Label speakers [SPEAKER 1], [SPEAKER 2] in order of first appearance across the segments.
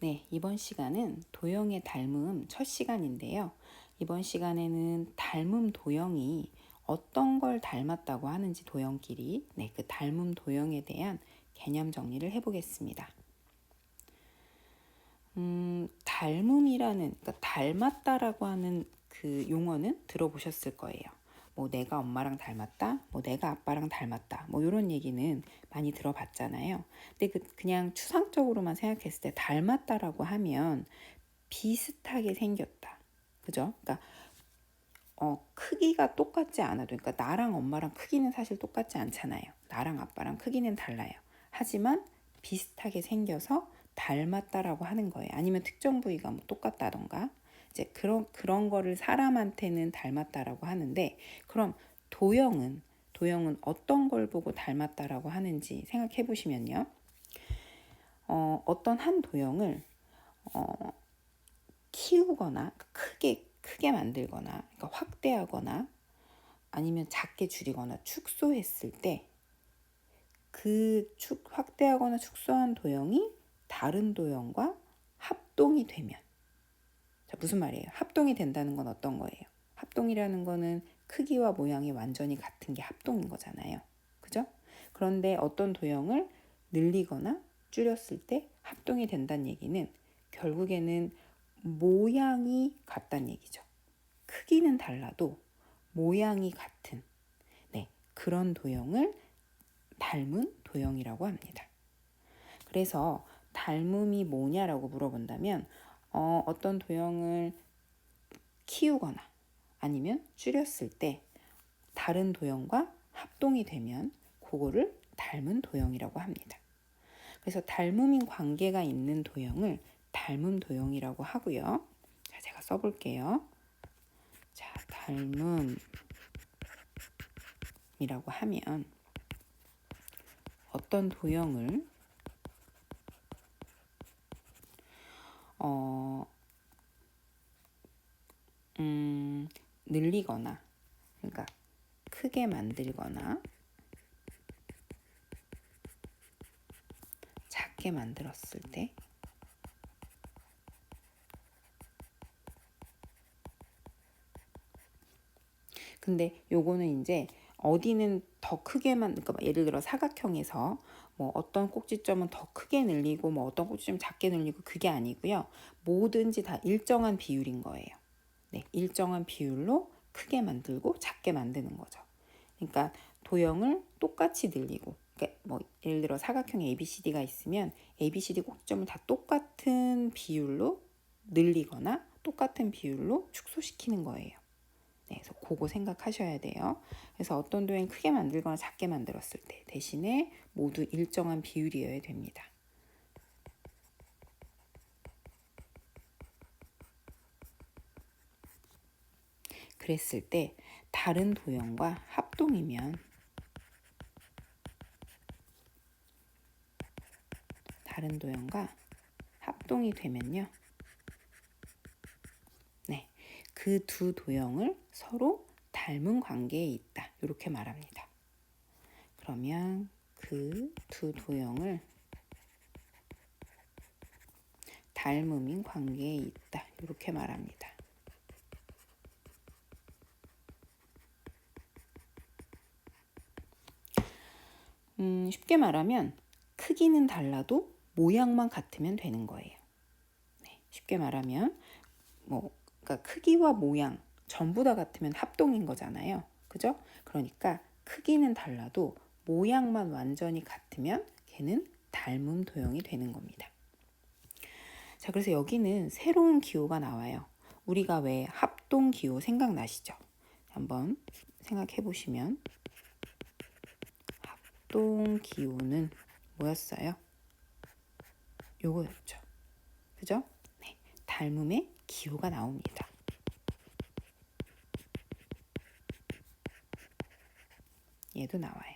[SPEAKER 1] 네, 이번 시간은 도형의 닮음 첫 시간인데요. 이번 시간에는 닮음 도형이 어떤 걸 닮았다고 하는지 도형끼리 네, 그 닮음 도형에 대한 개념 정리를 해보겠습니다. 음, 닮음이라는 그러니까 닮았다라고 하는 그 용어는 들어보셨을 거예요. 뭐 내가 엄마랑 닮았다, 뭐 내가 아빠랑 닮았다, 뭐 이런 얘기는 많이 들어봤잖아요. 근데 그 그냥 추상적으로만 생각했을 때 닮았다라고 하면 비슷하게 생겼다, 그죠? 그러니까 어, 크기가 똑같지 않아도, 그러니까 나랑 엄마랑 크기는 사실 똑같지 않잖아요. 나랑 아빠랑 크기는 달라요. 하지만 비슷하게 생겨서 닮았다라고 하는 거예요. 아니면 특정 부위가 뭐 똑같다던가. 이제 그런 그런 거를 사람한테는 닮았다라고 하는데 그럼 도형은 도형은 어떤 걸 보고 닮았다라고 하는지 생각해 보시면요. 어, 어떤 한 도형을 어, 키우거나 크게 크게 만들거나 그러니까 확대하거나 아니면 작게 줄이거나 축소했을 때 그 축 확대하거나 축소한 도형이 다른 도형과 합동이 되면 자, 무슨 말이에요? 합동이 된다는 건 어떤 거예요? 합동이라는 거는 크기와 모양이 완전히 같은 게 합동인 거잖아요. 그죠? 그런데 어떤 도형을 늘리거나 줄였을 때 합동이 된다는 얘기는 결국에는 모양이 같다는 얘기죠. 크기는 달라도 모양이 같은 네, 그런 도형을 닮은 도형이라고 합니다. 그래서 닮음이 뭐냐라고 물어본다면 어, 어떤 도형을 키우거나 아니면 줄였을 때 다른 도형과 합동이 되면 그거를 닮은 도형이라고 합니다. 그래서 닮음인 관계가 있는 도형을 닮음 도형이라고 하고요. 자, 제가 써볼게요. 자, 닮음이라고 하면 어떤 도형을 어, 음, 늘리거나, 그러니까 크게 만들거나, 작게 만들었을 때, 근데 요거는 이제 어디는 더 크게만 그러니까 예를 들어 사각형에서 뭐 어떤 꼭지점은 더 크게 늘리고 뭐 어떤 꼭지점 작게 늘리고 그게 아니고요. 뭐든지 다 일정한 비율인 거예요. 네, 일정한 비율로 크게 만들고 작게 만드는 거죠. 그러니까 도형을 똑같이 늘리고 그러니까 뭐 예를 들어 사각형 ABCD가 있으면 ABCD 꼭지점을 다 똑같은 비율로 늘리거나 똑같은 비율로 축소시키는 거예요. 그거 생각하셔야 돼요. 그래서 어떤 도형 크게 만들거나 작게 만들었을 때 대신에 모두 일정한 비율이어야 됩니다. 그랬을 때 다른 도형과 합동이면 다른 도형과 합동이 되면요. 그 두 도형을 서로 닮은 관계에 있다. 이렇게 말합니다. 그러면 그 두 도형을 닮음인 관계에 있다. 이렇게 말합니다. 음, 쉽게 말하면 크기는 달라도 모양만 같으면 되는 거예요. 네, 쉽게 말하면 뭐 그러니까 크기와 모양 전부 다 같으면 합동인 거잖아요. 그죠? 그러니까 크기는 달라도 모양만 완전히 같으면 걔는 닮음 도형이 되는 겁니다. 자, 그래서 여기는 새로운 기호가 나와요. 우리가 왜 합동 기호 생각나시죠? 한번 생각해 보시면 합동 기호는 뭐였어요? 요거였죠. 그죠? 네. 닮음의 기호가 나옵니다. 얘도 나와요.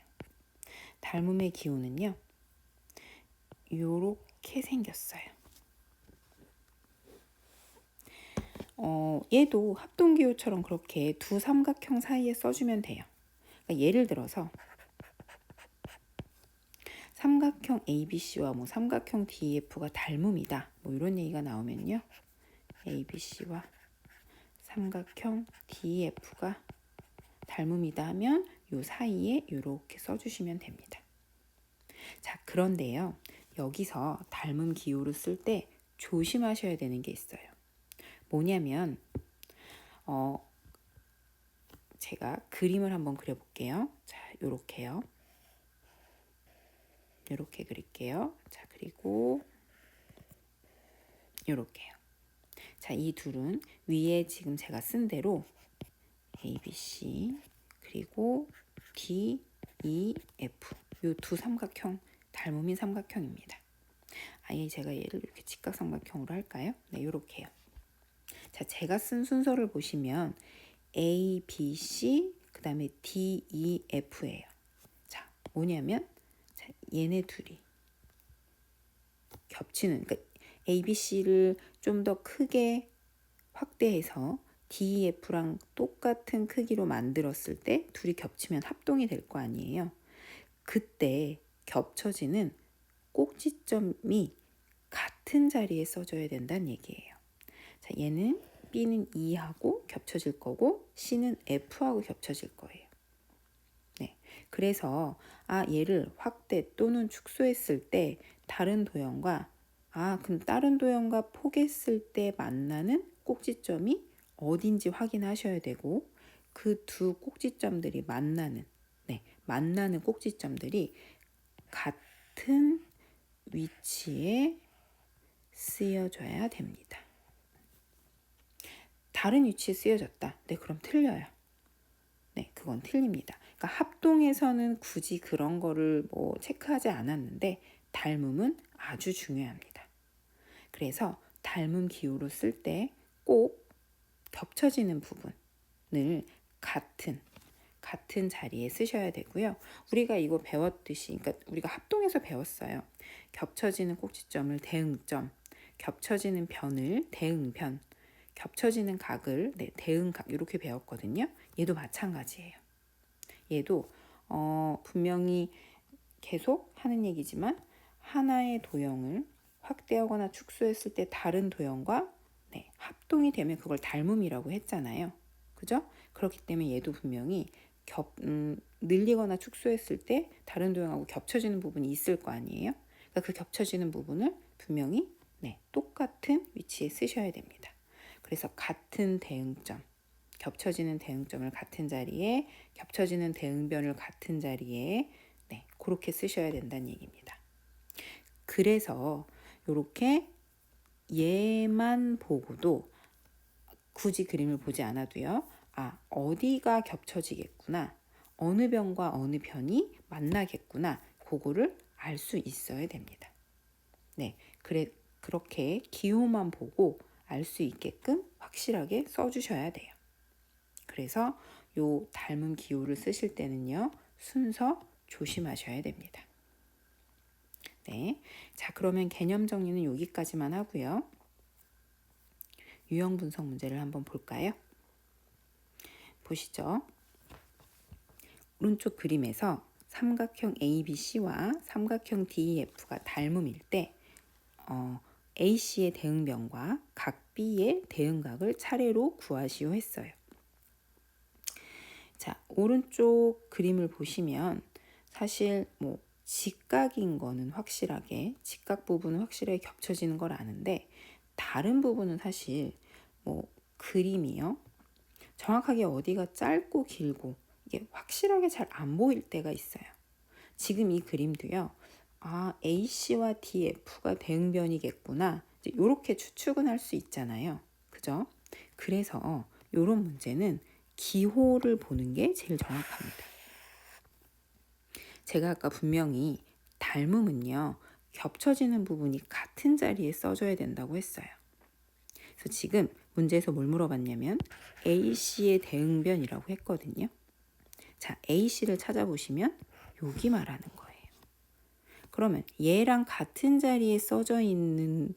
[SPEAKER 1] 닮음의 기호는요. 요렇게 생겼어요. 어, 얘도 합동기호처럼 그렇게 두 삼각형 사이에 써주면 돼요. 그러니까 예를 들어서 삼각형 ABC와 뭐 삼각형 DEF가 닮음이다. 뭐 이런 얘기가 나오면요. ABC와 삼각형 DEF가 닮음이다 하면 요 사이에 이렇게 써주시면 됩니다. 자, 그런데요. 여기서 닮음 기호를 쓸 때 조심하셔야 되는 게 있어요. 뭐냐면 어 제가 그림을 한번 그려 볼게요. 자, 요렇게요. 요렇게 그릴게요. 자, 그리고 요렇게요. 자, 이 둘은 위에 지금 제가 쓴 대로 A, B, C 그리고 D, E, F 요두 삼각형 닮음인 삼각형입니다. 아예 제가 얘를 이렇게 직각삼각형으로 할까요? 네, 요렇게요. 자, 제가 쓴 순서를 보시면 A, B, C 그 다음에 D, E, F예요. 자, 뭐냐면 자, 얘네 둘이 겹치는 그러니까 A, B, C를 좀 더 크게 확대해서 D, E, F랑 똑같은 크기로 만들었을 때 둘이 겹치면 합동이 될 거 아니에요. 그때 겹쳐지는 꼭지점이 같은 자리에 써줘야 된다는 얘기예요. 자, 얘는 B는 E하고 겹쳐질 거고 C는 F하고 겹쳐질 거예요. 네. 그래서 아 얘를 확대 또는 축소했을 때 다른 도형과 아 그럼 다른 도형과 포개했을 때 만나는 꼭지점이 어딘지 확인하셔야 되고 그 두 꼭지점들이 만나는 네 만나는 꼭지점들이 같은 위치에 쓰여져야 됩니다. 다른 위치에 쓰여졌다. 네, 그럼 틀려요. 네, 그건 틀립니다. 그러니까 합동에서는 굳이 그런 거를 뭐 체크하지 않았는데 닮음은 아주 중요합니다. 그래서 닮음 기호로 쓸 때 꼭 겹쳐지는 부분을 같은 같은 자리에 쓰셔야 되고요. 우리가 이거 배웠듯이, 그러니까 우리가 합동해서 배웠어요. 겹쳐지는 꼭지점을 대응점, 겹쳐지는 변을 대응변, 겹쳐지는 각을 네, 대응각 이렇게 배웠거든요. 얘도 마찬가지예요. 얘도 어, 분명히 계속 하는 얘기지만 하나의 도형을 확대하거나 축소했을 때 다른 도형과 네, 합동이 되면 그걸 닮음이라고 했잖아요. 그죠? 그렇기 때문에 얘도 분명히 겹, 음, 늘리거나 축소했을 때 다른 도형하고 겹쳐지는 부분이 있을 거 아니에요. 그러니까 그 겹쳐지는 부분을 분명히 네, 똑같은 위치에 쓰셔야 됩니다. 그래서 같은 대응점, 겹쳐지는 대응점을 같은 자리에, 겹쳐지는 대응변을 같은 자리에, 네, 그렇게 쓰셔야 된다는 얘기입니다. 그래서 이렇게 얘만 보고도 굳이 그림을 보지 않아도요. 아, 어디가 겹쳐지겠구나. 어느 변과 어느 변이 만나겠구나. 그거를 알 수 있어야 됩니다. 네. 그래 그렇게 기호만 보고 알 수 있게끔 확실하게 써 주셔야 돼요. 그래서 요 닮은 기호를 쓰실 때는요. 순서 조심하셔야 됩니다. 네. 자, 그러면 개념 정리는 여기까지만 하고요. 유형 분석 문제를 한번 볼까요? 보시죠. 오른쪽 그림에서 삼각형 ABC와 삼각형 DEF가 닮음일 때 어, AC의 대응변과 각 B의 대응각을 차례로 구하시오 했어요. 자, 오른쪽 그림을 보시면 사실 뭐 직각인 거는 확실하게 직각 부분은 확실하게 겹쳐지는 걸 아는데 다른 부분은 사실 뭐 그림이요. 정확하게 어디가 짧고 길고 이게 확실하게 잘 안 보일 때가 있어요. 지금 이 그림도요. 아, AC와 DF가 대응변이겠구나. 이렇게 추측은 할 수 있잖아요. 그죠? 그래서 이런 문제는 기호를 보는 게 제일 정확합니다. 제가 아까 분명히 닮음은요. 겹쳐지는 부분이 같은 자리에 써줘야 된다고 했어요. 그래서 지금 문제에서 뭘 물어봤냐면 A씨의 대응변이라고 했거든요. 자, A씨를 찾아보시면 여기 말하는 거예요. 그러면 얘랑 같은 자리에 써져 있는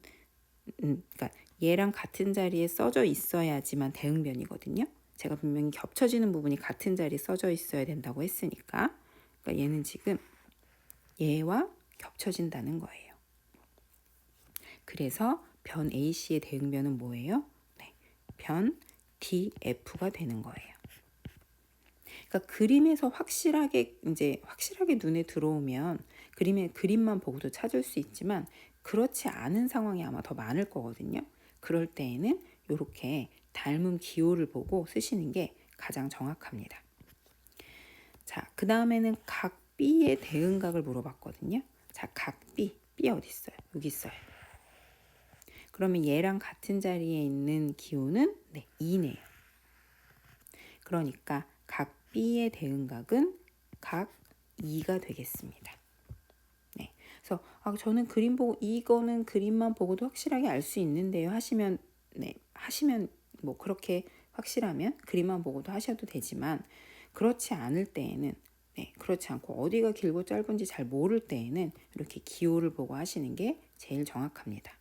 [SPEAKER 1] 음, 그러니까 얘랑 같은 자리에 써져 있어야지만 대응변이거든요. 제가 분명히 겹쳐지는 부분이 같은 자리에 써져 있어야 된다고 했으니까 그러니까 얘는 지금 얘와 겹쳐진다는 거예요. 그래서 변 AC의 대응변은 뭐예요? 네, 변 DF가 되는 거예요. 그러니까 그림에서 확실하게 이제 확실하게 눈에 들어오면 그림의 그림만 보고도 찾을 수 있지만 그렇지 않은 상황이 아마 더 많을 거거든요. 그럴 때에는 이렇게 닮은 기호를 보고 쓰시는 게 가장 정확합니다. 자, 그 다음에는 각 B의 대응각을 물어봤거든요. 자, 각 B, B 어디 있어요? 여기 있어요. 그러면 얘랑 같은 자리에 있는 기호는 네, 2네요. 그러니까 각 B의 대응각은 각 2가 되겠습니다. 네. 그래서 아, 저는 그림 보고 이거는 그림만 보고도 확실하게 알 수 있는데요. 하시면 네, 하시면 뭐 그렇게 확실하면 그림만 보고도 하셔도 되지만 그렇지 않을 때에는 네, 그렇지 않고 어디가 길고 짧은지 잘 모를 때에는 이렇게 기호를 보고 하시는 게 제일 정확합니다.